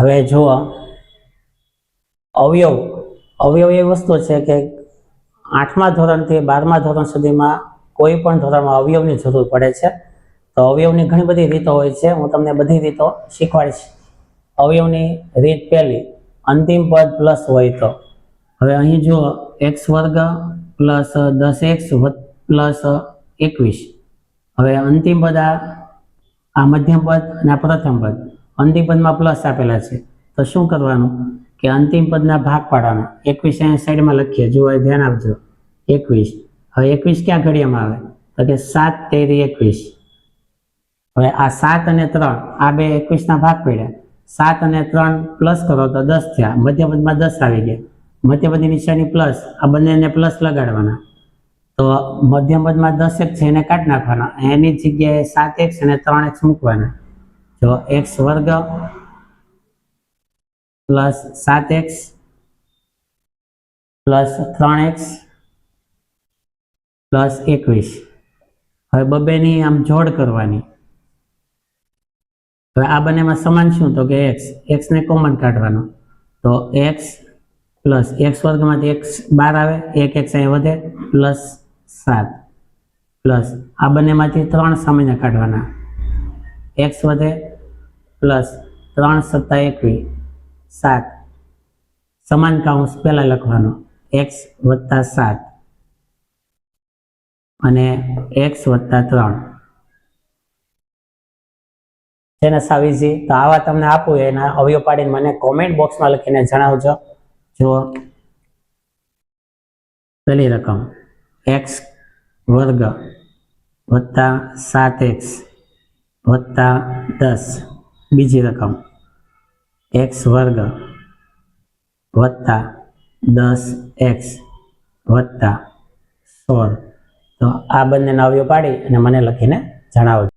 હવે જુઓ, અવયવ અવયવ એ વસ્તુ છે કે આઠમા ધોરણથી બારમા ધોરણ સુધીમાં કોઈ પણ ધોરણમાં અવયવની જરૂર પડે છે. તો અવયવની ઘણી બધી રીતો હોય છે, હું તમને બધી રીતો શીખવાડીશ. અવયવની રીત પહેલી, અંતિમ પદ પ્લસ હોય તો. હવે અહીં જુઓ એક્સ વર્ગ પ્લસ દસ એક્સ પ્લસ એકવીસ. હવે અંતિમ પદ આ મધ્યમ પદ અને પ્રથમ પદ. અંતિમ પદમાં પ્લસ આપેલા છે. તો શું કરવાનું? કે અંતિમ પદના ભાગ પાડવાના. એકવીસ અહીંયા સાઈડમાં લખીએ. જુઓ, એ ધ્યાન આપજો. એકવીસ. હવે એકવીસ ક્યાં ઘડિયામાં આવે? તો કે સાત, તેરી, એકવીસ. હવે આ સાત અને ત્રણ, આ બે એકવીસના ભાગ પડ્યા. સાત અને ત્રણ પ્લસ કરો તો દસ થયા. મધ્યપદમાં દસ આવી ગયા. મધ્યપદની નિશાની પ્લસ આ બંનેને પ્લસ લગાડવાના. તો મધ્યપદમાં દસ એક છે એને કાઢી નાખવાના. એની જગ્યાએ સાત એક અને ત્રણ એક મૂકવાના. જો એક્સ વર્ગ પ્લસ સાત એક્સ પ્લસ ત્રણ એક્સ પ્લસ એકવીસ. હવે બબેની આમ જોડ કરવાની. હવે આ બંનેમાં સમાન શું? તો કે એક્સ એક્સને કોમન કાઢવાનો. તો એક્સ પ્લસ એક્સ વર્ગમાંથી એક્સ બાર આવે, એક એક્સ અહીં વધે, પ્લસ સાત. પ્લસ આ બંનેમાંથી ત્રણ સામાન્ય કાઢવાના. એક્સ વધે પ્લસ ત્રણ સત્તા એકવીસ સાત. સમાન કાઉન્સ પહેલાં લખવાનો. એક્સ વત્તા સાત. અને એક્સ વત્તા ત્રણ. છે ને સાવ easy. તો આવા તમને આપું એના અવયવ પાડીને મને કોમેન્ટ બોક્સમાં લખીને જણાવજો. જુઓ પહેલી રકમ. એક્સ વર્ગ વત્તા સાત એક્સ વત્તા દસ. બીજી રકમ. એક્સ વર્ગ વત્તા દસ એક્સ વત્તા સોળ. તો આ બંનેના અવયવ પાડી અને મને લખીને જણાવજો.